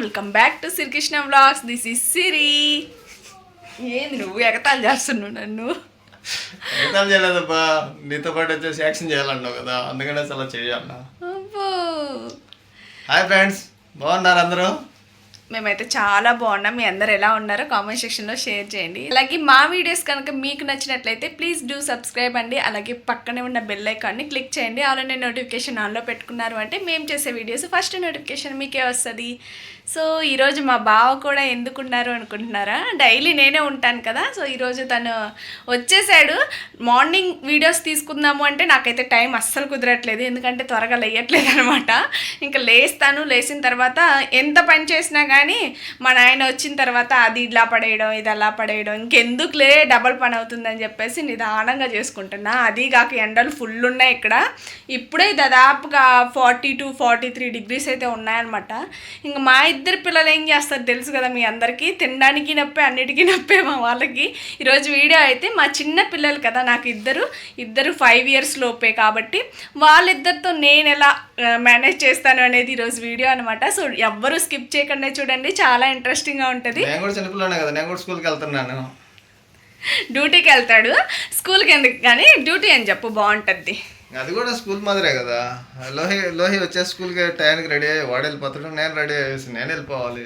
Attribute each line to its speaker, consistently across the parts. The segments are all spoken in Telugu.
Speaker 1: Welcome back to Srikrishna vlogs this is Siri ఏంది నువ్వు? ఎగతాలు చేస్తున్నావు నన్ను.
Speaker 2: మిగతా చేయలేదబ్బా. నీతో పాటు వచ్చేసి యాక్షన్ చేయాలన్నావు కదా. అందుకనే అలా చేయాలన్నా. హాయ్ ఫ్రెండ్స్ బాగున్నారు అందరూ?
Speaker 1: మేమైతే చాలా బాగున్నాం. మీ అందరు ఎలా ఉన్నారో కామెంట్ సెక్షన్లో షేర్ చేయండి. అలాగే మా వీడియోస్ కనుక మీకు నచ్చినట్లయితే ప్లీజ్ డూ సబ్స్క్రైబ్ అండి. అలాగే పక్కనే ఉన్న బెల్ ఐకాన్ని క్లిక్ చేయండి. అలానే నోటిఫికేషన్ ఆన్లో పెట్టుకున్నారు అంటే మేము చేసే వీడియోస్ ఫస్ట్ నోటిఫికేషన్ మీకే వస్తుంది. సో ఈరోజు మా బావ కూడా ఎందుకున్నారు అనుకుంటున్నారా? డైలీ నేనే ఉంటాను కదా సో ఈరోజు తను వచ్చేసాడు. మార్నింగ్ వీడియోస్ తీసుకుందాము అంటే నాకైతే టైం అస్సలు కుదరట్లేదు ఎందుకంటే త్వరగా లేయట్లేదు అనమాట. ఇంకా లేస్తాను లేచిన తర్వాత ఎంత పని చేసినా కానీ మా నాయన వచ్చిన తర్వాత అది ఇలా పడేయడం ఇది అలా పడేయడం ఇంకెందుకులే డబల్ పని అవుతుందని చెప్పేసి నిదానంగా చేసుకుంటున్నా. అది కాక ఎండలు ఫుల్ ఉన్నాయి ఇక్కడ. ఇప్పుడే దాదాపుగా forty two forty three degrees అయితే ఉన్నాయన్నమాట. ఇంకా మా ఇద్దరు పిల్లలు ఏం చేస్తారు తెలుసు కదా మీ అందరికీ? తినడానికి నొప్పే అన్నిటికీ నొప్పే మా వాళ్ళకి. ఈరోజు వీడియో అయితే మా చిన్న పిల్లలు కదా నాకు ఇద్దరు. ఇద్దరు ఫైవ్ ఇయర్స్ లోపే కాబట్టి వాళ్ళిద్దరితో నేను ఎలా మేనేజ్ చేస్తాను అనేది ఈరోజు వీడియో అనమాట సో ఎవ్వరూ స్కిప్ చేయకుండా చూడండి. చాలా ఇంట్రెస్టింగ్గా ఉంటుంది.
Speaker 2: నేను కూడా చిన్నపిల్లనే కదా నేను కూడా స్కూల్కి వెళ్తున్నాను
Speaker 1: డ్యూటీకి వెళ్తాడు. స్కూల్కి ఎందుకు కానీ డ్యూటీ అని చెప్పు బాగుంటుంది.
Speaker 2: అది కూడా స్కూల్ మాదిరే కదా. లోహి లోహి వచ్చే స్కూల్కి టైంకి రెడీ అయ్యి వాడు వెళ్ళిపోతాడు నేను రెడీ అయ్యేసి నేను వెళ్ళిపోవాలి.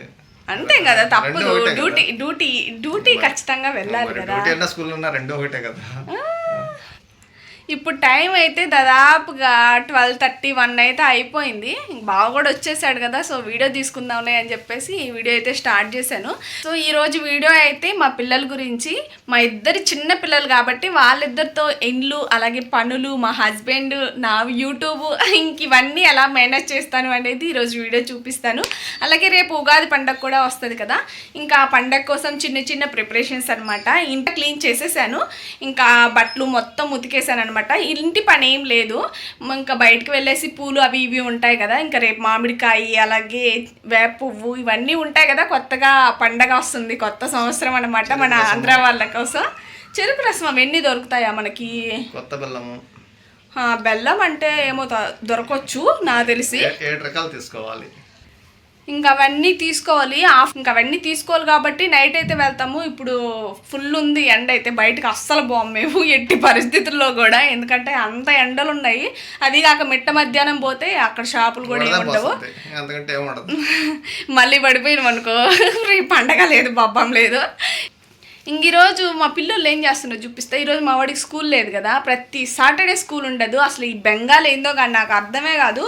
Speaker 1: అంతే కదా తప్పదు. డ్యూటీ డ్యూటీ డ్యూటీ ఖచ్చితంగా వెళ్ళాలి కదా.
Speaker 2: డ్యూటీ అన్న స్కూల్ ఉన్నా రెండో ఒకటే కదా.
Speaker 1: ఇప్పుడు టైం అయితే దాదాపుగా ట్వెల్వ్ థర్టీ వన్ అయితే అయిపోయింది. ఇంక బావ కూడా వచ్చేసాడు కదా సో వీడియో తీసుకుందాంలే అని చెప్పేసి ఈ వీడియో అయితే స్టార్ట్ చేశాను. సో ఈ రోజు వీడియో అయితే మా పిల్లల గురించి మా ఇద్దరు చిన్న పిల్లలు కాబట్టి వాళ్ళిద్దరితో ఇండ్లు అలాగే పనులు మా హస్బెండ్ నా యూట్యూబ్ ఇంక ఇవన్నీ ఎలా మేనేజ్ చేస్తాను అనేది ఈరోజు వీడియో చూపిస్తాను. అలాగే రేపు ఉగాది పండగ కూడా వస్తుంది కదా ఇంకా ఆ పండగ కోసం చిన్న చిన్న ప్రిపరేషన్స్ అనమాట ఇంట క్లీన్ చేసేసాను ఇంకా బట్టలు మొత్తం ఉతికేసాను అనమాట ఇంటి పని ఏం లేదు ఇంకా బయటకు వెళ్ళేసి పూలు అవి ఇవి ఉంటాయి కదా ఇంకా రేపు మామిడికాయ అలాగే వేప పువ్వు ఇవన్నీ ఉంటాయి కదా కొత్తగా పండగ వస్తుంది కొత్త సంవత్సరం అనమాట మన ఆంధ్ర వాళ్ళ కోసం. చెరుకు రసం అవన్నీ దొరుకుతాయా మనకి?
Speaker 2: కొత్త బెల్లము.
Speaker 1: బెల్లం అంటే ఏమో ద- దొరకొచ్చు నాకు తెలిసి.
Speaker 2: ఏడు రకాలు తీసుకోవాలి.
Speaker 1: ఇంకా అవన్నీ తీసుకోవాలి. ఆఫ్ ఇంకా అవన్నీ తీసుకోవాలి కాబట్టి నైట్ అయితే వెళ్తాము. ఇప్పుడు ఫుల్ ఉంది ఎండ అయితే బయటకు అస్సలు పోము మేము. ఎట్టి పరిస్థితుల్లో కూడా. ఎందుకంటే అంత ఎండలు ఉన్నాయి. అది కాక మిట్ట మధ్యాహ్నం పోతే అక్కడ షాపులు కూడా ఏముండవు. మళ్ళీ పడిపోయినాం అనుకో. పండగ లేదు బబ్బం లేదు. ఇంక ఈరోజు మా పిల్లలు ఏం చేస్తున్నారు చూపిస్తా. ఈరోజు మా వాడికి స్కూల్ లేదు కదా. ప్రతి సాటర్డే స్కూల్ ఉండదు. అసలు ఈ బెంగాల్ ఏందో కానీ నాకు అర్థమే కాదు.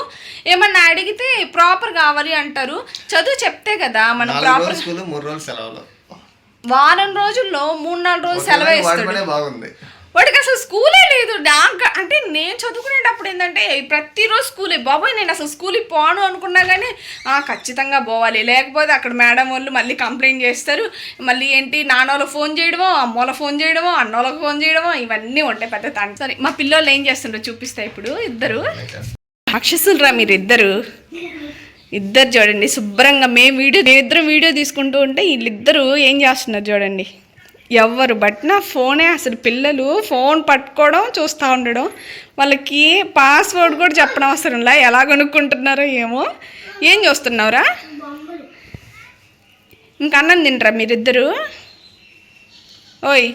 Speaker 1: ఏమన్నా అడిగితే ప్రాపర్ కావాలి అంటారు. చదువు చెప్తే కదా మనం ప్రాపర్
Speaker 2: స్కూల్ మూడు రోజులు సెలవులు.
Speaker 1: వారం రోజుల్లో మూడు నాలుగు రోజులు సెలవు ఇస్తాడు.
Speaker 2: బాగుంది.
Speaker 1: వాడికి అసలు స్కూలే లేదు. నాకు అంటే నేను చదువుకునేటప్పుడు ఏంటంటే ప్రతిరోజు స్కూలే. బాబాయ్ నేను అసలు స్కూల్కి పోను అనుకున్నా కానీ ఖచ్చితంగా పోవాలి. లేకపోతే అక్కడ మేడం వాళ్ళు మళ్ళీ కంప్లైంట్ చేస్తారు. మళ్ళీ ఏంటి నాన్నోళ్ళ ఫోన్ చేయడమో అమ్మోళ్ళ ఫోన్ చేయడమో అన్నోళ్ళకి ఫోన్ చేయడమో ఇవన్నీ ఉంటాయి పెద్ద తండ్రి సరే మా పిల్లలు ఏం చేస్తుండ్రు చూపిస్తా ఇప్పుడు ఇద్దరు. రాక్షసులరా మీరు ఇద్దరు ఇద్దరు చూడండి శుభ్రంగా మేము వీడియో మేమిద్దరం వీడియో తీసుకుంటూ ఉంటే వీళ్ళిద్దరూ ఏం చేస్తున్నారు చూడండి. ఎవరు బట్టినా ఫోనే అసలు పిల్లలు ఫోన్ పట్టుకోవడం చూస్తూ ఉండడం వాళ్ళకి పాస్వర్డ్ కూడా చెప్పడం అవసరంలా ఎలా కొనుక్కుంటున్నారో ఏమో. ఏం చూస్తున్నావురా? ఇంక అన్నం తింటారా మీరిద్దరు? ఓయ్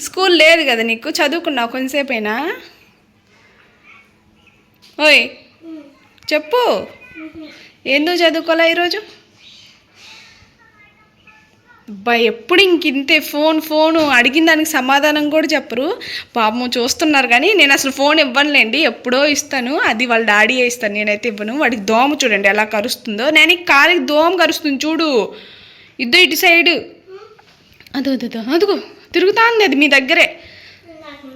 Speaker 1: స్కూల్ లేదు కదా నీకు? చదువుకున్నావు కొంతసేపైనా? ఓయ్ చెప్పు. ఎందుకు చదువుకోలే ఈరోజు? అబ్బా ఎప్పుడు ఇంక ఇంతే ఫోన్ ఫోను. అడిగిన దానికి సమాధానం కూడా చెప్పరు. పాపము చూస్తున్నారు కానీ నేను అసలు ఫోన్ ఇవ్వనులేండి ఎప్పుడో ఇస్తాను. అది వాళ్ళ డాడీ ఇస్తాను నేనైతే ఇవ్వను. వాడికి దోమ చూడండి ఎలా కరుస్తుందో. నేను కాలికి దోమ కరుస్తుంది చూడు. ఇద్దో ఇటు సైడు. అదో అదో అదుగో తిరుగుతా ఉంది అది మీ దగ్గరే.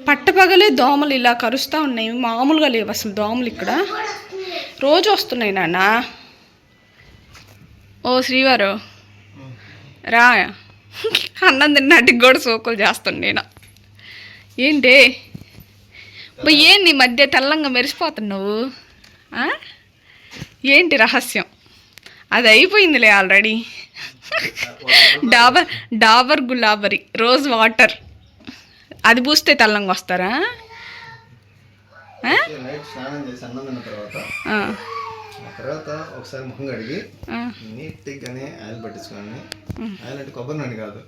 Speaker 1: పట్టపగలే దోమలు ఇలా కరుస్తూ ఉన్నాయి. మామూలుగా లేవు అసలు దోమలు ఇక్కడ. రోజు వస్తున్నాయి నాన్న. ఓ శ్రీవారు. రా అన్నం తిన్నట్టుకు కూడా సోకులు చేస్తాను నేను. ఏంటి? ఏంది ఈ మధ్య తెల్లంగా మెరిసిపోతున్నావు? ఏంటి రహస్యం? అది అయిపోయిందిలే already. Dabur Dabur Gulabari rose water. అది పూస్తే తెల్లంగా వస్తారా? ఆ?
Speaker 2: నైట్ తర్వాత ఒకసారి ముఖం కడిగి
Speaker 1: ఆ,
Speaker 2: నీట్గానే ఆయిల్ పట్టించుకొని ఆయిల్ అంటే కొబ్బరి నూనె కాదు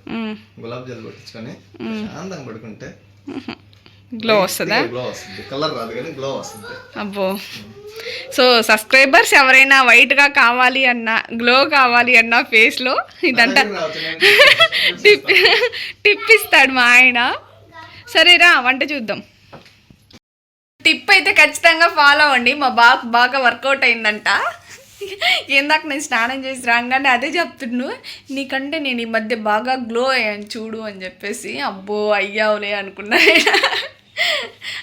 Speaker 2: గులాబ్ జల్ పట్టించుకొని శాంతంగా పడుకుంటే
Speaker 1: గ్లో వస్తుందా?
Speaker 2: గ్లో వస్తుంది. కలర్ రాదు కానీ గ్లో వస్తుంది.
Speaker 1: అబ్బో. సో సబ్స్క్రైబర్స్ ఎవరైనా వైట్గా కావాలి అన్నా గ్లో కావాలి అన్నా ఫేస్లో ఇదంతా టిప్ టిప్ ఇస్తాడు మా ఆయన. సరేరా వంట చూద్దాం. టిప్ అయితే ఖచ్చితంగా ఫాలో అవ్వండి. మా బాగా బాగా వర్కౌట్ అయిందంట. ఏందాక నేను స్నానం చేసి రాగానే అదే చెప్తున్నాను నీకంటే నేను ఈ మధ్య బాగా గ్లో అయ్యాను చూడు అని చెప్పేసి. అబ్బో అయ్యావులే అనుకున్నా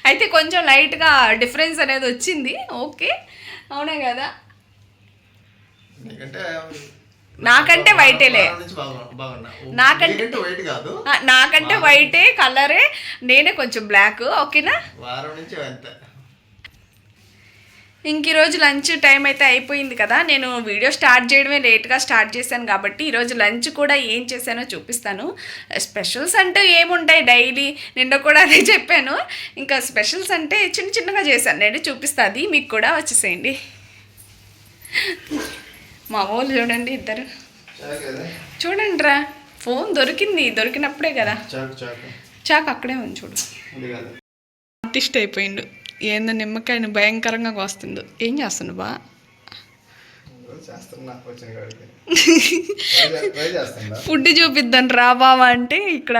Speaker 1: అయితే కొంచెం లైట్గా డిఫరెన్స్ అనేది వచ్చింది. ఓకే. అవునా కదా?
Speaker 2: నీకంటే
Speaker 1: వైటేలే నాకంటే-
Speaker 2: నీకంటే వైట్ కాదు.
Speaker 1: ఆ, నాకంటే వైటే కలరే నేనే కొంచెం బ్లాక్ ఓకేనా?
Speaker 2: వారం నుంచి అంతే.
Speaker 1: ఇంక ఈరోజు లంచ్ టైం అయితే అయిపోయింది కదా నేను వీడియో స్టార్ట్ చేయడమే లేట్గా స్టార్ట్ చేశాను కాబట్టి ఈరోజు లంచ్ కూడా ఏం చేశానో చూపిస్తాను. స్పెషల్స్ అంటే ఏముంటాయి డైలీ నిన్న కూడా అదే చెప్పాను. ఇంకా స్పెషల్స్ అంటే చిన్న చిన్నగా చేశాను నేను చూపిస్తుంది మీకు కూడా వచ్చేసేయండి. మా వాళ్ళు చూడండి ఇద్దరు. చూడండి రా ఫోన్ దొరికింది దొరికినప్పుడే కదా.
Speaker 2: చాకు
Speaker 1: అక్కడే ఉంది చూడు. ఆర్టిస్ట్ అయిపోయిండు. ఏందో నిమ్మకాయని భయంకరంగా కోస్తుండు. ఏం చేస్తుండు బా? ఫుడ్ చూపిద్దాం రా బావా అంటే ఇక్కడ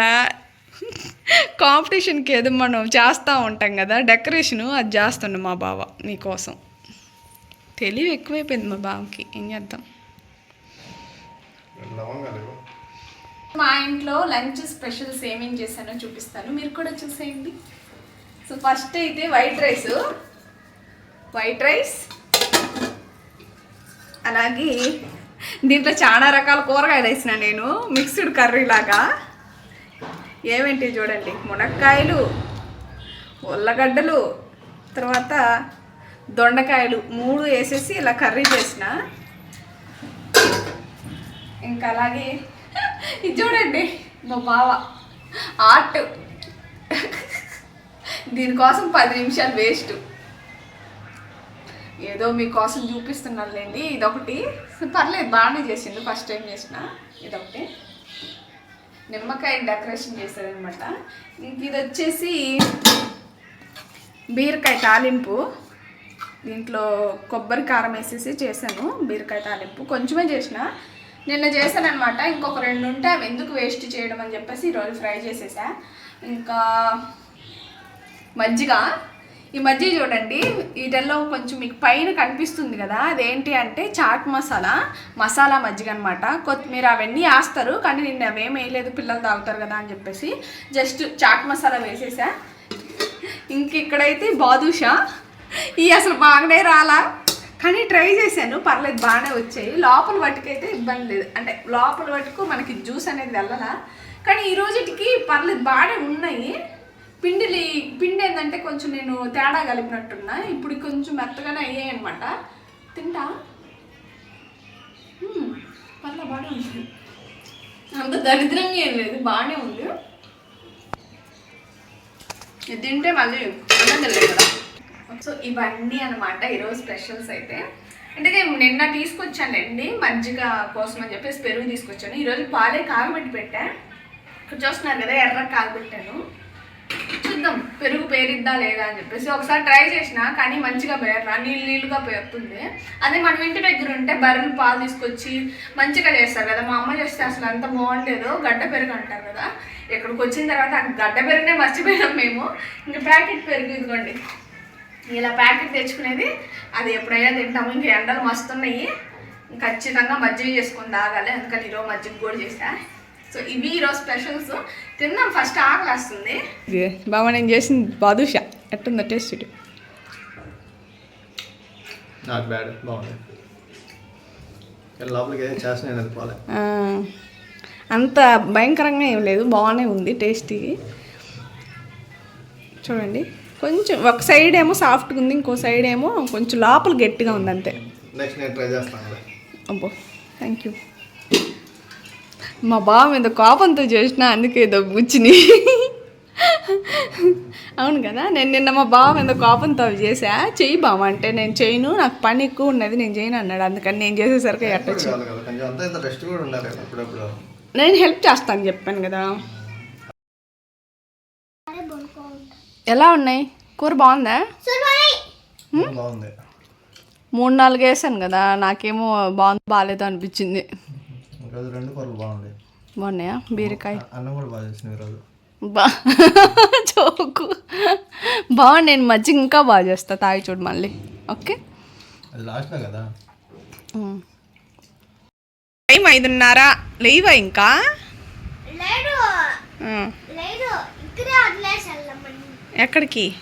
Speaker 1: కాంపిటీషన్కి ఏదో మనం చేస్తూ ఉంటాం కదా డెకరేషను అది చేస్తుండు మా బావ నీకోసం తెలివి ఎక్కువైపోయింది మా బావకి. ఏం చేద్దాం. మా ఇంట్లో లంచ్ స్పెషల్స్ ఏమేం చేశానో చూపిస్తాను. మీరు కూడా చూసేయండి. సో ఫస్ట్ అయితే వైట్ రైస్. White rice. అలాగే దీంట్లో చాలా రకాల కూరగాయలు వేసిన నేను. మిక్స్డ్ కర్రీ లాగా. ఏమేంటి చూడండి? మునక్కాయలు ఉల్లగడ్డలు తర్వాత దొండకాయలు మూడు వేసేసి ఇలా కర్రీ చేసిన. ఇంకా అలాగే ఇది చూడండి మా బావ ఆర్ట్. దీనికోసం పది నిమిషాలు వేస్ట్. ఏదో మీకోసం చూపిస్తున్నానులేండి ఇదొకటి. పర్లేదు బాగానే చేసిండు ఫస్ట్ టైం చేసిన ఇదొకటి. నిమ్మకాయ డెకరేషన్ చేశారనమాట. ఇంక ఇది వచ్చేసి బీరకాయ తాలింపు. దీంట్లో కొబ్బరి కారం వేసేసి చేశాను బీరకాయ తాలింపు. కొంచెమే చేసిన నిన్న చేశాను అనమాట ఇంకొక రెండు ఉంటే అవి ఎందుకు వేస్ట్ చేయడం అని చెప్పేసి ఈరోజు ఫ్రై చేసేసా. ఇంకా మజ్జిగ. ఈ మజ్జిగ చూడండి వీటిల్లో కొంచెం మీకు పైన కనిపిస్తుంది కదా అదేంటి అంటే చాట్ మసాలా మసాలా మజ్జిగ అనమాట కొత్తిమీర అవన్నీ వేస్తారు కానీ నిన్న అవేం వేయలేదు పిల్లలు తాగుతారు కదా అని చెప్పేసి. జస్ట్ చాట్ మసాలా వేసేసా. ఇంక ఇక్కడైతే బాదుషా. ఈ అసలు బాగానే రాలా. కానీ ట్రై చేశాను పర్లేదు బాగానే వచ్చాయి. లోపల వాటికైతే ఇబ్బంది లేదు. అంటే లోపల వాటికు మనకి జ్యూస్ అనేది వెళ్ళలా. కానీ ఈ రోజుటికి పర్లేదు బాగానే ఉన్నాయి. పిండిలి పిండి ఏంటంటే కొంచెం నేను తేడా కలిపినట్టున్నా. ఇప్పుడు కొంచెం మెత్తగానే అయ్యాయి అనమాట తింటా? పర్లే పర్లేదు బాగానే ఉంది. అంత దరిద్రంగా ఏం లేదు బాగానే ఉంది. తింటే మళ్ళీ అన్నం లేదు కదా. సో ఇవన్నీ అనమాట ఈరోజు స్పెషల్స్ అయితే. అంటే నేను నిన్న తీసుకొచ్చానండి మజ్జిగ కోసం అని చెప్పేసి పెరుగు తీసుకొచ్చాను. ఈరోజు పాలే కాగబెట్టి పెట్టా. ఇక్కడ చూస్తున్నారు కదా ఎర్ర కాగబెట్టాను. చూద్దాం పెరుగు పేరిద్దా లేదా అని చెప్పేసి. ఒకసారి ట్రై చేసిన కానీ మంచిగా పేర్రా నీళ్ళు నీళ్ళుగా పేరుతుంది. అదే మనం ఇంటి దగ్గర ఉంటే బర్రెలు పాలు తీసుకొచ్చి మంచిగా చేస్తారు కదా. మా అమ్మ చేస్తే అసలు అంత బాగుండలేదు గడ్డ పెరుగు అంటారు కదా. ఇక్కడికి వచ్చిన తర్వాత గడ్డ పెరుగునే మర్చిపోయినాం మేము. ఇంకా ప్యాకెట్ పెరుగు ఇదిగోండి. ఇలా ప్యాకెట్ తెచ్చుకునేది అది ఎప్పుడైనా తింటాము. ఇంకా ఎండలు మస్తున్నాయి. ఖచ్చితంగా మజ్జిగ చేసుకొని తాగాలి. అందుకని ఈరోజు మజ్జిగ కూడా చేసా సో ఇవి ఈరోజు స్పెషల్స్. తిన్నాం. ఫస్ట్ ఆకలి వస్తుంది. బాబా నేను చేసింది బాదుషా. ఎట్టుందో టేస్ట్
Speaker 2: నాట్ బ్యాడ్. బాగుంది. కానీ లోపలికి ఏం చేస్తున్నాను అది పోలే
Speaker 1: అంత భయంకరంగా ఏం లేదు. బాగానే ఉంది టేస్టీ చూడండి. కొంచెం ఒక సైడ్ ఏమో సాఫ్ట్గా ఉంది ఇంకో సైడ్ ఏమో కొంచెం లోపల గట్టిగా ఉంది అంతే.
Speaker 2: నెక్స్ట్ నేను ట్రై చేస్తాను
Speaker 1: అబ్బో థ్యాంక్ యూ మా బావ మీద కోపంతో చేసిన అందుకే ఏదో బుచ్చిని అవును కదా నేను నిన్న మా బావ మీద కోపంతో అవి చేసా చెయ్యి బావ అంటే నేను చేయను నాకు పని ఎక్కువ ఉన్నది నేను చేయను అన్నాడు. అందుకని నేను చేసేసరికి ఎట్టొచ్చు నేను హెల్ప్ చేస్తాను చెప్పాను కదా. ఎలా ఉన్నాయి? కూర బాగుందా?
Speaker 2: బాగుంది.
Speaker 1: మూడు నాలుగు వేసాను కదా నాకేమో బాగుంది బాగాలేదు అనిపించింది.
Speaker 2: ఈరోజు రెండు కూరలు బాగుంది
Speaker 1: బాగున్నాయా? బీరకాయ?
Speaker 2: అన్నం కూడా బాగా చేసిన ఈరోజు.
Speaker 1: బా చోకు. బాగుంది నేను మజ్జిగ ఇంకా బాగా చేస్తా తాగి చూడు మళ్ళీ. ఓకే?
Speaker 2: అది లాస్ట్లో కదా?
Speaker 1: టైం ఐదున్నర. లేవా ఇంకా?
Speaker 3: లేదు.
Speaker 1: ఎక్కడికి?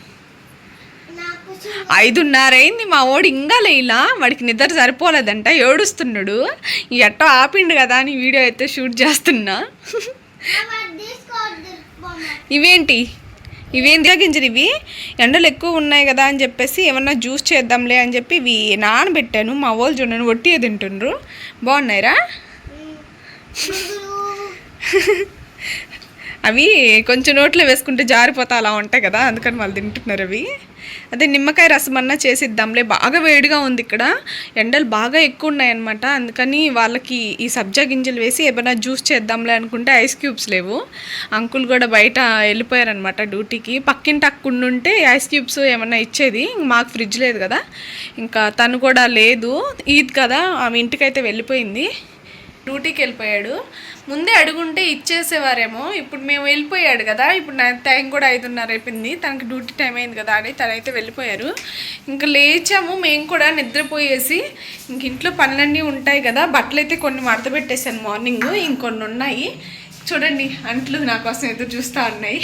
Speaker 3: నాకు చూ-
Speaker 1: ఐదున్నర అయింది మా వాడు ఇంకా లేలా? వాడికి నిద్ర సరిపోలేదంట ఏడుస్తున్నాడు. ఎట్టో ఆపిండు కదా అని వీడియో అయితే షూట్ చేస్తున్నా. ఇవేంటి? ఇవేంటి గింజలు ఇవి? ఎండలు ఎక్కువ ఉన్నాయి కదా అని చెప్పేసి ఏమన్నా జ్యూస్ చేద్దాంలే అని చెప్పి ఇవి నానబెట్టాను. మా వాళ్ళు చూడండి వట్టిగా తింటుండ్రు. బాగున్నాయిరా? అవి కొంచెం నోట్లో వేసుకుంటే జారిపోతా అలా ఉంటాయి కదా అందుకని వాళ్ళు తింటున్నారు అవి. అదే నిమ్మకాయ రసం అన్నా చేసిద్దాంలే బాగా వేడిగా ఉంది ఇక్కడ. ఎండలు బాగా ఎక్కువ ఉన్నాయన్నమాట. అందుకని వాళ్ళకి ఈ సబ్జా గింజలు వేసి ఏమైనా జ్యూస్ చేద్దాంలే అనుకుంటే ఐస్ క్యూబ్స్ లేవు. అంకుల్ కూడా బయట వెళ్ళిపోయారనమాట డ్యూటీకి. పక్కింటి అక్కుండుంటే ఐస్ క్యూబ్స్ ఏమన్నా ఇచ్చేది మాకు ఫ్రిడ్జ్ లేదు కదా. ఇంకా తను కూడా లేదు ఈద్ కదా ఆమె ఇంటికైతే వెళ్ళిపోయింది. డ్యూటీకి వెళ్ళిపోయాడు. ముందే అడుగుంటే ఇచ్చేసేవారేమో. ఇప్పుడు మేము వెళ్ళిపోయాడు కదా. ఇప్పుడు నా టైం కూడా ఐదున్నర అయిపోయింది. తనకి డ్యూటీ టైం అయింది కదా అని తనైతే వెళ్ళిపోయారు. ఇంకా లేచాము. మేము కూడా నిద్రపోయేసి ఇంక ఇంట్లో పనులన్నీ ఉంటాయి కదా. బట్టలు అయితే కొన్ని మడత పెట్టేశాను మార్నింగ్. ఇంకొన్ని ఉన్నాయి. చూడండి అంట్లు నా కోసం ఎదురు చూస్తూ ఉన్నాయి.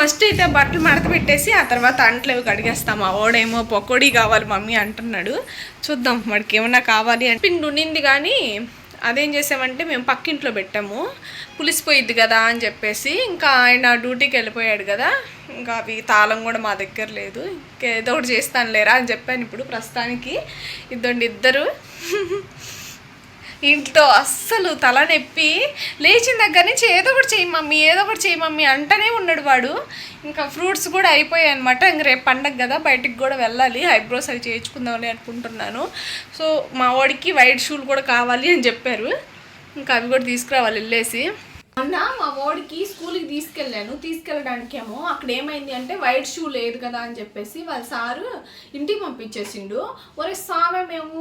Speaker 1: ఫస్ట్ అయితే బట్టలు మడత పెట్టేసి ఆ తర్వాత అంట్లు ఇవి కడిగేస్తాం. ఆ ఓడేమో పకోడీ కావాలి మమ్మీ అంటున్నాడు. చూద్దాం వాడికి ఏమన్నా కావాలి అంటే. పిండి ఉండింది కానీ అదేం చేసామంటే మేము పక్కింట్లో పెట్టాము. పులిసిపోయిద్ది కదా అని చెప్పేసి ఇంకా ఆయన డ్యూటీకి వెళ్ళిపోయాడు కదా. ఇంకా అవి తాళం కూడా మా దగ్గర లేదు. ఇంకేదో ఒకటి చేస్తాను లేరా అని చెప్పాను ఇప్పుడు ప్రస్తుతానికి. ఇద్దరు ఇద్దరు. ఇంట్లో అస్సలు తలనొప్పి లేచిన దగ్గర నుంచి ఏదో ఒకటి చేయి మమ్మీ ఏదో ఒకటి చేయి మమ్మీ అంటనే ఉన్నాడు వాడు. ఇంకా ఫ్రూట్స్ కూడా అయిపోయాయి అనమాట ఇంక రేపు పండగ కదా బయటికి కూడా వెళ్ళాలి. ఐబ్రోస్ అవి చేయించుకుందామని అనుకుంటున్నాను. సో మా వాడికి వైట్ షూలు కూడా కావాలి అని చెప్పారు. ఇంకా అవి కూడా తీసుకురావాలి వెళ్ళేసి. మొన్న మా వాడికి స్కూల్కి తీసుకెళ్ళాను. తీసుకెళ్ళడానికేమో అక్కడ ఏమైంది అంటే వైట్ షూ లేదు కదా అని చెప్పేసి వాళ్ళ సారు ఇంటికి పంపించేసిండు. ఒరే సామె మేము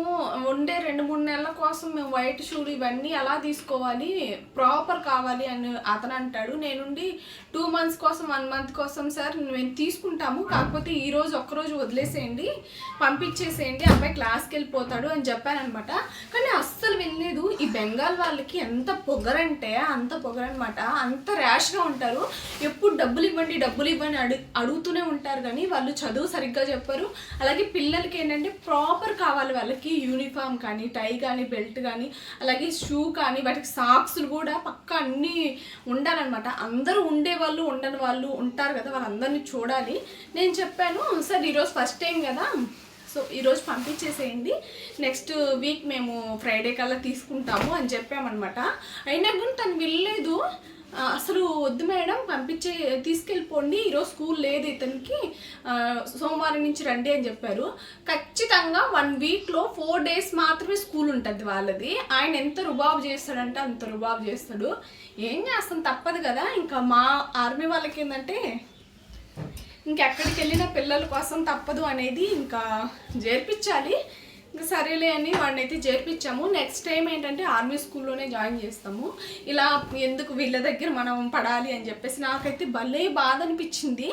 Speaker 1: ఉండే రెండు మూడు నెలల కోసం మేము వైట్ షూలు ఇవన్నీ ఎలా తీసుకోవాలి? ప్రాపర్ కావాలి అని అతను అంటాడు. నేనుండి టూ మంత్స్ కోసం వన్ మంత్ కోసం సార్ మేము తీసుకుంటాము. కాకపోతే ఈ రోజు ఒక్కరోజు వదిలేసేయండి. పంపించేసేయండి. అబ్బాయి క్లాస్కి వెళ్ళిపోతాడు అని చెప్పానమాట కానీ అస్సలు వినలేదు. ఈ బెంగాల్ వాళ్ళకి ఎంత పొగరంటే అంత పొగరనమాట. అంత ర్యాష్గా ఉంటారు. ఎప్పుడు డబ్బులు ఇవ్వండి డబ్బులు ఇవ్వని అడు అడుగుతూనే ఉంటారు. కానీ వాళ్ళు చదువు సరిగ్గా చెప్పరు. అలాగే పిల్లలకి ఏంటంటే ప్రాపర్ కావాలి వాళ్ళకి. యూనిఫామ్ కానీ టై కానీ బెల్ట్ కానీ అలాగే షూ కానీ వాటికి సాక్స్లు కూడా పక్క అన్నీ ఉండాలన్నమాట. అందరూ ఉండే వాళ్ళు ఉండని వాళ్ళు ఉంటారు కదా వాళ్ళందరినీ చూడాలి. నేను చెప్పాను సార్ ఈరోజు ఫస్ట్ టైం కదా సో ఈరోజు పంపించేసేయండి. నెక్స్ట్ వీక్ మేము ఫ్రైడే కల్లా తీసుకుంటాము అని చెప్పామన్నమాట. అయినా కానీ తను వెళ్ళలేదు అసలు వద్దు మేడం పంపించే తీసుకెళ్ళిపోండి. ఈరోజు స్కూల్ లేదు ఇతనికి. సోమవారం నుంచి రండి అని చెప్పారు. ఖచ్చితంగా వన్ వీక్లో ఫోర్ డేస్ మాత్రమే స్కూల్ ఉంటుంది వాళ్ళది. ఆయన ఎంత రుబాబు చేస్తాడంటే అంత రుబాబు చేస్తాడు. ఏం చేస్తాం? తప్పదు కదా. ఇంకా మా ఆర్మీ వాళ్ళకి ఏంటంటే ఇంకెక్కడికి వెళ్ళిన పిల్లల కోసం తప్పదు అనేది ఇంకా చేర్పించాలి ఇంకా సరేలే అని వాడిని అయితే చేర్పించాము. నెక్స్ట్ టైం ఏంటంటే ఆర్మీ స్కూల్లోనే జాయిన్ చేస్తాము. ఇలా ఎందుకు వీళ్ళ దగ్గర మనం పడాలి అని చెప్పేసి నాకైతే భలే బాధ అనిపించింది.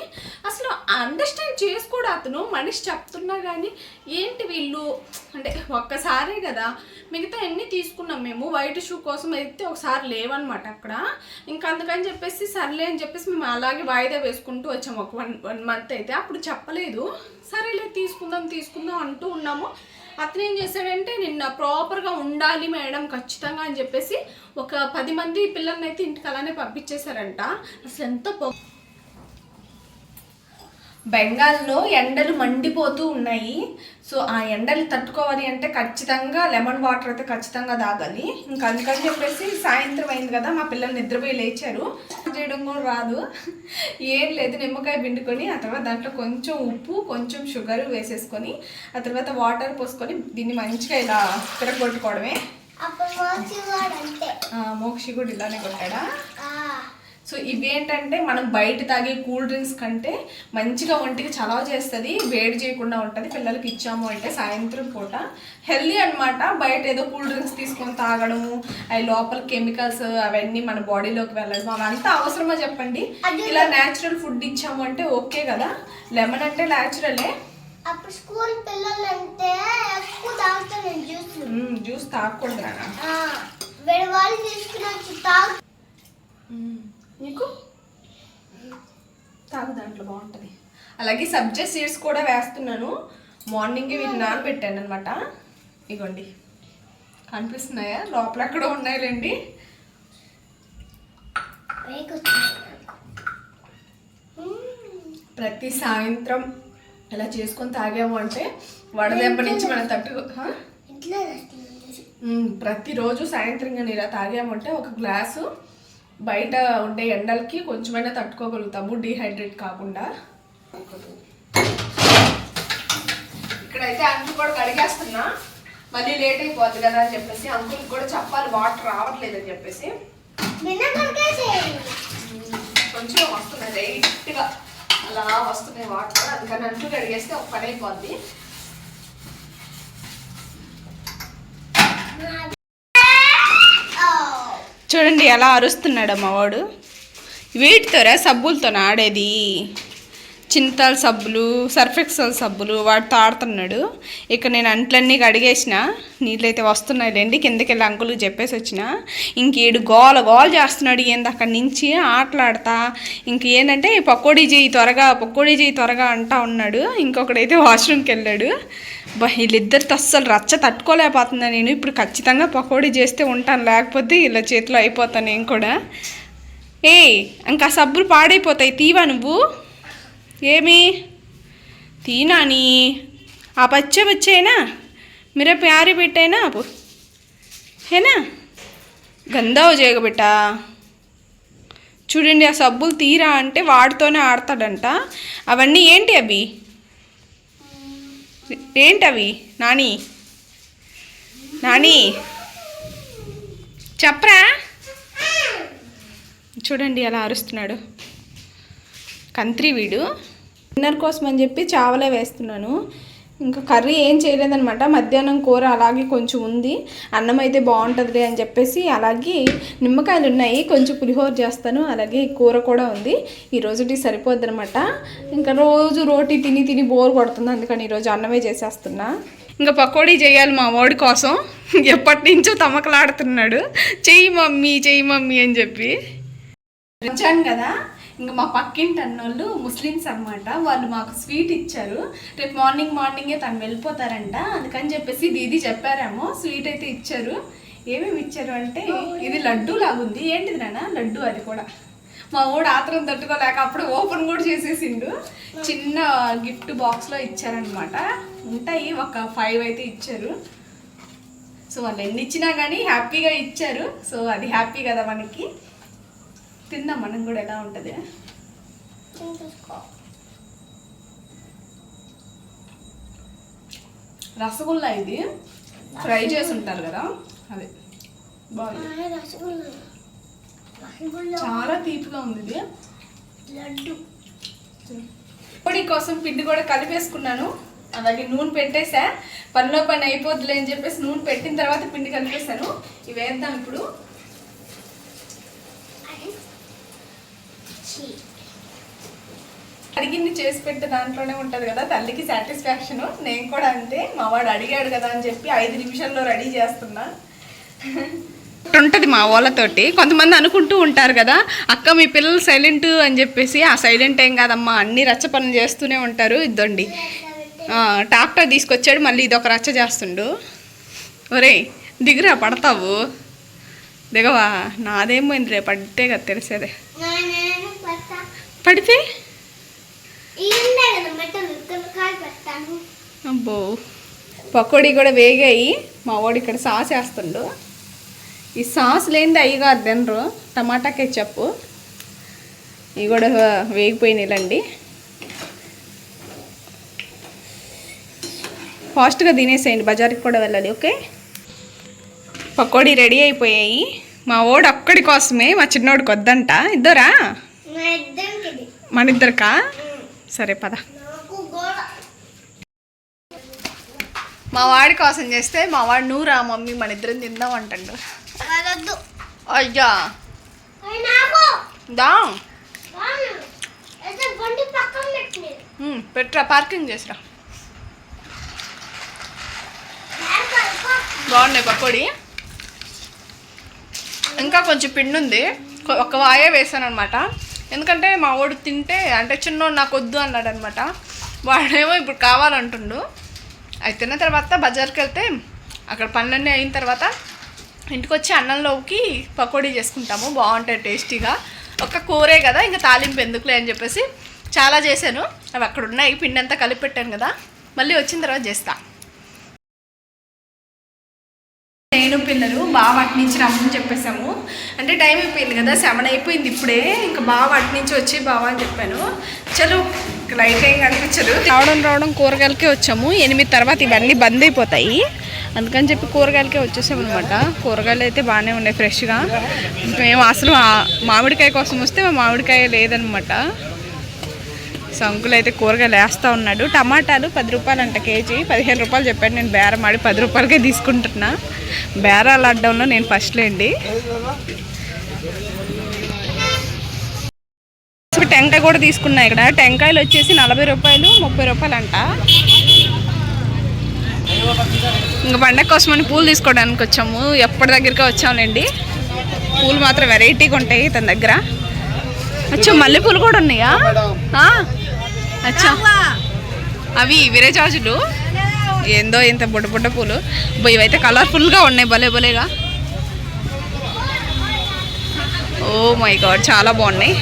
Speaker 1: అసలు అండర్స్టాండ్ చేసుకోడు అతను. మనిషి చెప్తున్నా కానీ ఏంటి వీళ్ళు? అంటే ఒక్కసారే కదా. మిగతా ఎన్ని తీసుకున్నాం మేము. వైట్ షూ కోసం అయితే ఒకసారి లేవన్నమాట అక్కడ. ఇంకా అందుకని చెప్పేసి సర్లే అని చెప్పేసి మేము అలాగే వాయిదా వేసుకుంటూ వచ్చాము. ఒక వన్ వన్ మంత్ అయితే. అప్పుడు చెప్పలేదు. సరేలే తీసుకుందాం తీసుకుందాం అంటూ ఉన్నాము. అతను ఏం చేశాడంటే నిన్న ప్రాపర్గా ఉండాలి మేడం ఖచ్చితంగా అని చెప్పేసి ఒక పది మంది పిల్లల్ని అయితే ఇంటికి అలానే పంపించేశారంట. అసలు ఎంత బెంగాల్లో ఎండలు మండిపోతూ ఉన్నాయి. సో ఆ ఎండలు తట్టుకోవాలి అంటే ఖచ్చితంగా లెమన్ వాటర్ అయితే ఖచ్చితంగా తాగాలి. ఇంకా అందుకని చెప్పేసి సాయంత్రం అయింది కదా మా పిల్లలు నిద్రపోయి లేచారు. చేయడం కూడా రాదు. ఏం లేదు నిమ్మకాయ పిండుకొని ఆ తర్వాత దాంట్లో కొంచెం ఉప్పు కొంచెం షుగర్ వేసేసుకొని ఆ తర్వాత వాటర్ పోసుకొని దీన్ని మంచిగా ఇలా తిరగొట్టుకోవడమే మోక్షి కూడా ఇలానే కొట్టాడా? సో ఇవి ఏంటంటే మనం బయట తాగే కూల్ డ్రింక్స్ కంటే మంచిగా ఒంటికి చలవ చేస్తుంది వేడి చేయకుండా ఉంటుంది పిల్లలకి ఇచ్చాము అంటే సాయంత్రం పూట. హెల్దీ అన్నమాట బయట ఏదో కూల్ డ్రింక్స్ తీసుకొని తాగడము అవి లోపల కెమికల్స్ అవన్నీ మన బాడీలోకి వెళ్ళడం అవంతా అవసరమా చెప్పండి? ఇలా న్యాచురల్ ఫుడ్ ఇచ్చాము అంటే ఓకే కదా? లెమన్ అంటే న్యాచురలే
Speaker 3: అప్పుడు స్కూల్ పిల్లలు అంటే ఎక్కువ తాగుతాను జ్యూస్.
Speaker 1: జ్యూస్ తాగకూడదు
Speaker 3: వేరే వాళ్ళు తీసుకుని తాగు.
Speaker 1: నీకు? తాగు దాంట్లో బాగుంటుంది. అలాగే సబ్జా సీడ్స్ కూడా వేస్తున్నాను. మార్నింగే వీటిని నానబెట్టాను అనమాట ఇగోండి. కనిపిస్తున్నాయా? లోపల ఎక్కడ ఉన్నాయిలేండి. ప్రతి సాయంత్రం ఇలా చేసుకొని తాగాము అంటే వడదెబ్బ నుంచి మనం తట్టు. ప్రతిరోజు సాయంత్రం కానీ ఇలా తాగామంటే ఒక గ్లాసు బయట ఉండే ఎండలకి కొంచెమైనా తట్టుకోగలుగుతాము డీహైడ్రేట్ కాకుండా. ఇక్కడైతే అంకుల్ కూడా కడిగేస్తున్నా. మళ్ళీ లేట్ అయిపోద్ది కదా అని చెప్పేసి అంకుల్ కూడా చెప్పాలి వాటర్ రావట్లేదు అని చెప్పేసి. కొంచెం వస్తున్నాయి లైట్గా అలా వస్తున్నాయి వాటర్ అందుకని అంటూ కడిగేస్తే ఒక పని అయిపోద్ది. చూడండి ఎలా అరుస్తున్నాడు అమ్మవాడు వీటితోరా సబ్బులతో ఆడేది? చింతాల సబ్బులు సర్ఫెక్సల్ సబ్బులు వాటితో ఆడుతున్నాడు. ఇక నేను అంట్లన్నీ కడిగేసిన నీళ్ళైతే వస్తున్నాయిలేండి కిందకి వెళ్ళి అంకులు చెప్పేసి వచ్చిన. ఇంకేడు గోల గోల చేస్తున్నాడు ఏంది అక్కడి నుంచి ఆటలాడతా? ఇంక ఏంటంటే పకోడీ చేయి త్వరగా పకోడీ చేయి త్వరగా అంటా ఉన్నాడు. ఇంకొకడైతే వాష్రూమ్కి వెళ్ళాడు. వీళ్ళిద్దరితో అస్సలు రచ్చ తట్టుకోలేకపోతున్నా నేను. ఇప్పుడు ఖచ్చితంగా పకోడీ చేస్తే ఉంటాను లేకపోతే ఇలా చేతిలో అయిపోతాను నేను కూడా. ఏ ఇంకా సబ్బులు పాడైపోతాయి తీవా నువ్వు? ఏమి? తీనాని ఆ పచ్చ బచ్చేనా మీరు ప్యారి పెట్టేనా? అప్పు ఏనా గంధావు చేయబెట్టా చూడండి ఆ సబ్బులు తీరా అంటే వాడితోనే ఆడతాడంట. అవన్నీ ఏంటి అవి? ఏంటవి నాని. నాని. చెప్పరా? చూడండి అలా అరుస్తున్నాడు. కంత్రి వీడు. డిన్నర్ కోసం అని చెప్పి చావలే వేస్తున్నాను. ఇంకా కర్రీ ఏం చేయలేదనమాట మధ్యాహ్నం కూర అలాగే కొంచెం ఉంది. అన్నం అయితే బాగుంటుంది అని చెప్పేసి అలాగే నిమ్మకాయలు ఉన్నాయి. కొంచెం పులిహోర చేస్తాను. అలాగే కూర కూడా ఉంది. ఈ రోజుటి సరిపోద్ది అనమాట ఇంకా రోజు రోటీ తిని తిని బోర్ కొడుతుంది. అందుకని ఈరోజు అన్నమే చేసేస్తున్నా. ఇంకా పకోడీ చేయాలి మా వాడి కోసం. ఎప్పటి నుంచో తమకలాడుతున్నాడు. చెయ్యి మమ్మీ చెయ్యి మమ్మీ అని చెప్పి. వచ్చాను కదా? ఇంకా మా పక్కింటి అన్నోళ్ళు ముస్లిమ్స్ అన్నమాట. వాళ్ళు మాకు స్వీట్ ఇచ్చారు. రేపు మార్నింగ్ మార్నింగే తను వెళ్ళిపోతారంట. అందుకని చెప్పేసి దీది చెప్పారేమో స్వీట్ అయితే ఇచ్చారు. ఏమేమి ఇచ్చారు అంటే ఇది లడ్డు లాగుంది. ఏంటిది నాన్న? లడ్డు అది కూడా. మా ఊడు ఆత్రం తట్టుకోలేక అప్పుడు ఓపెన్ కూడా చేసేసిండు. చిన్న గిఫ్ట్ బాక్స్లో ఇచ్చారనమాట ఉంటాయి ఒక ఫైవ్ అయితే ఇచ్చారు. సో వాళ్ళు ఎన్ని ఇచ్చినా కానీ హ్యాపీగా ఇచ్చారు. సో అది హ్యాపీ కదా మనకి. తిందాం మనం కూడా ఎలా ఉంటుంది? రసగుల్లా ఇది? ఫ్రై చేసి ఉంటారు కదా అదే. బాగుంది. చాలా తీపిగా ఉంది ఇది.
Speaker 3: లడ్డు.
Speaker 1: పొడి కోసం పిండి కూడా కలిపేసుకున్నాను. అలాగే నూనె పెట్టేసా. పనిలో పని అయిపోద్దులే అని చెప్పేసి నూనె పెట్టిన తర్వాత పిండి కలిపేసాను ఇవి వేద్దాం ఇప్పుడు. అడిగింది చేసి పెట్టే దాంట్లోనే ఉంటుంది కదా తల్లికి సాటిస్ఫాక్షన్ నేను కూడా అంతే మా వాడు అడిగాడు కదా అని చెప్పి ఐదు నిమిషాల్లో రెడీ చేస్తున్నా. ఉంటుంది మా వాళ్ళతోటి. కొంతమంది అనుకుంటూ ఉంటారు కదా అక్క మీ పిల్లలు సైలెంట్ అని చెప్పేసి ఆ సైలెంట్ ఏం కాదమ్మా అన్ని రచ్చ పనులు చేస్తూనే ఉంటారు ఇద్దండి. ఆ, ట్రాక్టర్ తీసుకొచ్చాడు మళ్ళీ ఇది ఒక రచ్చ చేస్తుండు. ఒరే దిగురా పడతావు. దిగవా నాదేమైంది రే పడితే కదా తెలిసేదే.
Speaker 3: పడతా?
Speaker 1: అబ్బో పకోడీ కూడా వేగాయి. మా వాడు ఇక్కడ సాస్ వేస్తుండు. ఈ సాస్ లేనిది అయ్యి కాదు తినరు. టమాటా కెచ్చప్ ఇవి కూడా వేగిపోయినాయిలండి ఫాస్ట్గా తినేసేయండి బజార్కి కూడా వెళ్ళాలి ఓకే? పకోడీ రెడీ అయిపోయాయి. మా వాడు ఒక్కడి కోసమే మా చిన్నోడికి వద్దంట. ఇద్దరా. మన ఇద్దరికా సరే పద. మా వాడి కోసం చేస్తే మా వాడు నువ్వు రా మమ్మీ మన ఇద్దరం తిందాం అంటాడు. అయ్యా. దా. పెట్రా పార్కింగ్ చేసిరా. బాగున్నాయి పకోడీ. ఇంకా కొంచెం పిండి ఉంది ఒక వాయే వేసాను అనమాట ఎందుకంటే మా వాడు తింటే అంటే చిన్నోడు నాకు వద్దు అన్నాడు అనమాట వాడేమో ఇప్పుడు కావాలంటుండు. అది తిన్న తర్వాత బజార్కి వెళ్తే అక్కడ పనులన్నీ అయిన తర్వాత ఇంటికి వచ్చి అన్నంలోకి పకోడీ చేసుకుంటాము. బాగుంటాయి టేస్టీగా. ఒక కూరే కదా ఇంకా తాలింపు ఎందుకులే అని చెప్పేసి చాలా చేశాను. అవి అక్కడ ఉన్నాయి పిండి అంతా కలిపి పెట్టాను కదా. మళ్ళీ వచ్చిన తర్వాత చేస్తాను నేను పిల్లలు బాగా అటు నుంచి రమ్మని చెప్పేసాము అంటే టైం అయిపోయింది కదా సెవెన్ అయిపోయింది ఇప్పుడే. ఇంకా బాగా అటు నుంచి వచ్చి బావా అని చెప్పాను. చలో లైట్ ఏం కనిపించదు. రావడం రావడం కూరగాయలకే వచ్చాము. ఎనిమిది తర్వాత ఇవన్నీ బంద్ అయిపోతాయి. అందుకని చెప్పి కూరగాయలకే వచ్చేసాం అనమాట కూరగాయలు అయితే బాగానే ఉన్నాయి ఫ్రెష్గా. మేము అసలు మామిడికాయ కోసం వస్తే మా మామిడికాయ లేదనమాట సంకులు అయితే కూరగాయలు వేస్తూ ఉన్నాడు. టమాటాలు పది రూపాయలు అంట కేజీ. పదిహేను రూపాయలు చెప్పాడు. నేను బేరం ఆడి పది రూపాయలకే తీసుకుంటున్నా. బేరాలు ఆడడంలో నేను ఫస్ట్ లేండి టెంకాయ కూడా తీసుకున్నా ఇక్కడ. టెంకాయలు వచ్చేసి నలభై రూపాయలు ముప్పై రూపాయలు అంట. ఇంకా పండగ కోసమని పూలు తీసుకోవడానికి వచ్చాము. ఎప్పటి దగ్గరికి వచ్చాములేండి పూలు మాత్రం వెరైటీగా ఉంటాయి తన దగ్గర. అచ్చా మల్లెపూలు కూడా ఉన్నాయా? అచ్చా. అవి విరేజాజులు. ఏందో ఇంత బుడ్డ బుడ్డ పూలు. ఇవైతే కలర్ఫుల్గా ఉన్నాయి భలే భలేగా. ఓ మై గాడ్ చాలా బాగున్నాయి.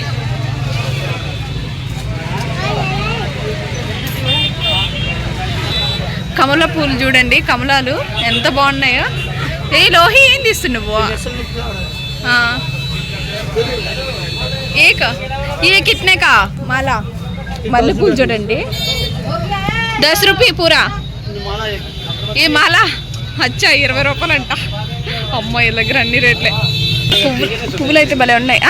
Speaker 1: కమల పూలు చూడండి కమలాలు ఎంత బాగున్నాయో. ఏ లోహి ఏం తీస్తున్నావు? ఏక? ఏ కిట్నే కా మాలా? మల్లెపూలు చూడండి దస్ రూపీ పూరా? ఏ మాల? అచ్చా ఇరవై రూపాయలు అంట అమ్మాయి దగ్గర అన్ని రేట్లే. పువ్వులు పువ్వులు అయితే భలే ఉన్నాయి.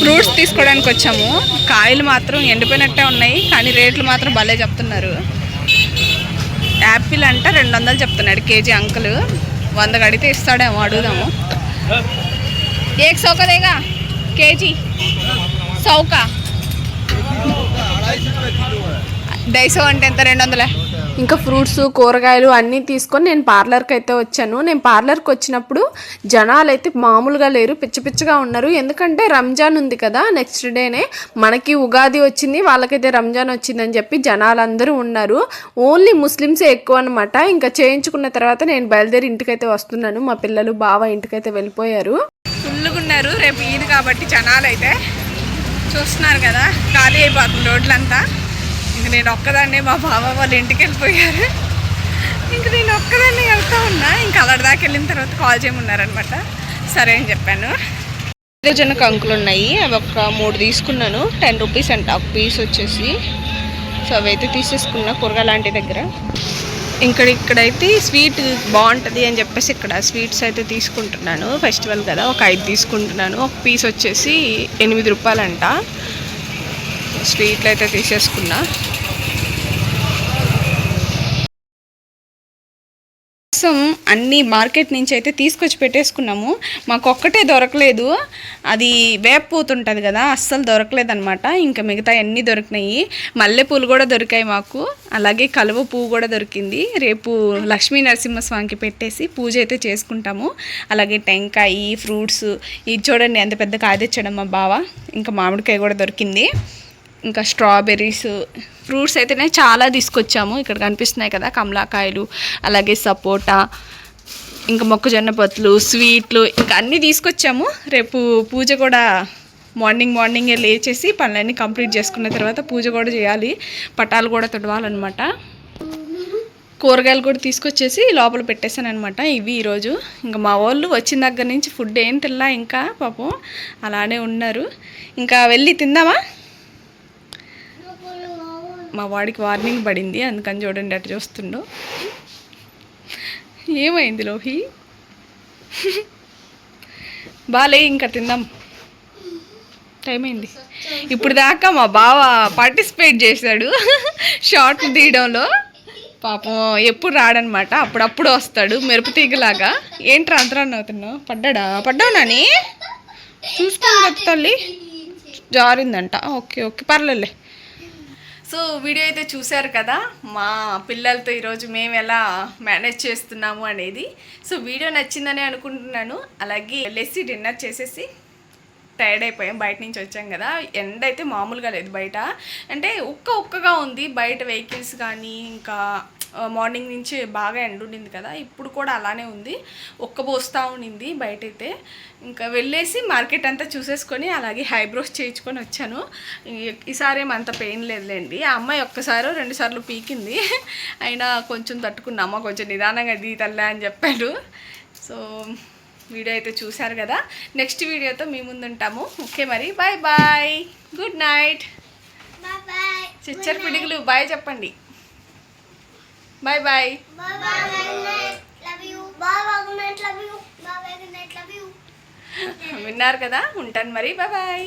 Speaker 1: ఫ్రూట్స్ తీసుకోవడానికి వచ్చాము. కాయలు మాత్రం ఎండిపోయినట్టే ఉన్నాయి కానీ రేట్లు మాత్రం భలే చెప్తున్నారు. యాపిల్ అంట రెండు వందలు చెప్తున్నాడు కేజీ అంకుల్. వంద కడితే ఇస్తాడేమో అడుగుదాము. ఏక్ సౌకదేగా కేజీ. సౌకా. డైసో అంటే ఎంత? రెండు వందలే? ఇంకా ఫ్రూట్స్ కూరగాయలు అన్నీ తీసుకొని నేను పార్లర్కి అయితే వచ్చాను. నేను పార్లర్కి వచ్చినప్పుడు జనాలు అయితే మామూలుగా లేరు పిచ్చి పిచ్చిగా ఉన్నారు. ఎందుకంటే రంజాన్ ఉంది కదా నెక్స్ట్ డేనే మనకి ఉగాది వచ్చింది వాళ్ళకైతే రంజాన్ వచ్చిందని చెప్పి జనాలు అందరూ ఉన్నారు. ఓన్లీ ముస్లిమ్సే ఎక్కువ అనమాట ఇంకా చేయించుకున్న తర్వాత నేను బయలుదేరి ఇంటికైతే వస్తున్నాను. మా పిల్లలు బావ ఇంటికైతే వెళ్ళిపోయారు. ఫుల్గా ఉన్నారు రేపు ఈద్ కాబట్టి జనాలు అయితే చూస్తున్నారు కదా ఖాళీ అయిపోతుంది రోడ్లంతా. ఇంక నేను ఒక్కదాన్నే మా బావ వాళ్ళ ఇంటికి వెళ్ళిపోయారు. ఇంక నేను ఒక్కదాన్నే వెళ్తా ఉన్నా. ఇంకా అలడి దాకా వెళ్ళిన తర్వాత కాల్ చేయమన్నారనమాట సరే అని చెప్పాను. జన కంకులు ఉన్నాయి. అవి ఒక మూడు తీసుకున్నాను. టెన్ రూపీస్ అంట. ఒక పీస్ వచ్చేసి. సో అవి అయితే తీసేసుకున్నా కూరగాయలాంటి దగ్గర. ఇక్కడ ఇక్కడైతే స్వీట్ బాగుంటుంది అని చెప్పేసి ఇక్కడ స్వీట్స్ అయితే తీసుకుంటున్నాను. ఫెస్టివల్ కదా ఒక ఐదు తీసుకుంటున్నాను. ఒక పీస్ వచ్చేసి ఎనిమిది రూపాయలంట. స్వీట్లు అయితే తీసేసుకున్నా. కోసం అన్ని మార్కెట్ నుంచి అయితే తీసుకొచ్చి పెట్టేసుకున్నాము. మాకు ఒక్కటే దొరకలేదు. అది వేపపోతుంటుంది కదా అస్సలు దొరకలేదు అనమాట ఇంకా మిగతా అన్నీ దొరికినాయి. మల్లెపూలు కూడా దొరికాయి మాకు. అలాగే కలువ పువ్వు కూడా దొరికింది. రేపు లక్ష్మీ నరసింహస్వామికి పెట్టేసి పూజ అయితే చేసుకుంటాము. అలాగే టెంకాయ ఫ్రూట్స్ ఇది చూడండి ఎంత పెద్ద కాయ తెచ్చాడు బావ. ఇంకా మామిడికాయ కూడా దొరికింది. ఇంకా స్ట్రాబెర్రీస్ ఫ్రూట్స్ అయితేనే చాలా తీసుకొచ్చాము. ఇక్కడ కనిపిస్తున్నాయి కదా కమలాకాయలు అలాగే సపోటా ఇంకా మొక్కజొన్న పొత్తులు స్వీట్లు ఇంకా అన్నీ తీసుకొచ్చాము. రేపు పూజ కూడా మార్నింగ్ మార్నింగే లేచేసి పనులన్నీ కంప్లీట్ చేసుకున్న తర్వాత పూజ కూడా చేయాలి. పటాలు కూడా తుడవాలన్నమాట. కూరగాయలు కూడా తీసుకొచ్చేసి లోపల పెట్టేశాను అనమాట ఇవి ఈరోజు. ఇంకా మా వాళ్ళు వచ్చిన దగ్గర నుంచి ఫుడ్ ఏం తినలా ఇంకా పాపం. అలానే ఉన్నారు. ఇంకా వెళ్ళి తిందామా? మా వాడికి వార్నింగ్ పడింది అందుకని చూడండి అటు చూస్తుండు. ఏమైంది లోహి? బాలే ఇంకా తిందాం. టైం అయింది. ఇప్పుడు దాకా మా బావ పార్టిసిపేట్ చేశాడు. షార్ట్ తీయడంలో. పాపం ఎప్పుడు రాడనమాట అప్పుడప్పుడు వస్తాడు మెరుపు తీగలాగా. ఏంట్రా అంతరాన్ని అవుతున్నావు? పడ్డాడా? పడ్డావు నాని? చూసుకోండి తల్లి. జారిందంట. ఓకే ఓకే పర్లేదులే. సో వీడియో అయితే చూశారు కదా? మా పిల్లలతో ఈరోజు మేము ఎలా మేనేజ్ చేస్తున్నాము అనేది. సో వీడియో నచ్చిందని అనుకుంటున్నాను. అలాగే వెళ్ళేసి డిన్నర్ చేసేసి టైర్డ్ అయిపోయాం బయట నుంచి వచ్చాం కదా. ఎండ అయితే మామూలుగా లేదు బయట. అంటే ఉక్క ఉక్కగా ఉంది బయట వెహికల్స్ కానీ ఇంకా మార్నింగ్ నుంచి బాగా ఎండ ఉండింది కదా. ఇప్పుడు కూడా అలానే ఉంది. ఒక్క పోస్తూ ఉండింది బయట అయితే ఇంకా వెళ్ళేసి మార్కెట్ అంతా చూసేసుకొని అలాగే హైబ్రోస్ చేయించుకొని వచ్చాను. ఈసారి ఏమంత అంత పెయిన్ లేదులేండి. ఆ అమ్మాయి ఒక్కసారి రెండు సార్లు పీకింది. అయినా కొంచెం తట్టుకున్న. అమ్మ కొంచెం నిదానంగా దీ తల్లా అని చెప్పాడు. సో వీడియో అయితే చూశారు కదా. నెక్స్ట్ వీడియోతో మీ ముందు ఉంటాము ఓకే మరి బాయ్ బాయ్ గుడ్ నైట్ చిచ్చర్ పిడుగులు బాయ్ చెప్పండి. బాయ్ బాయ్ విన్నారు కదా? ఉంటాను మరి. Bye bye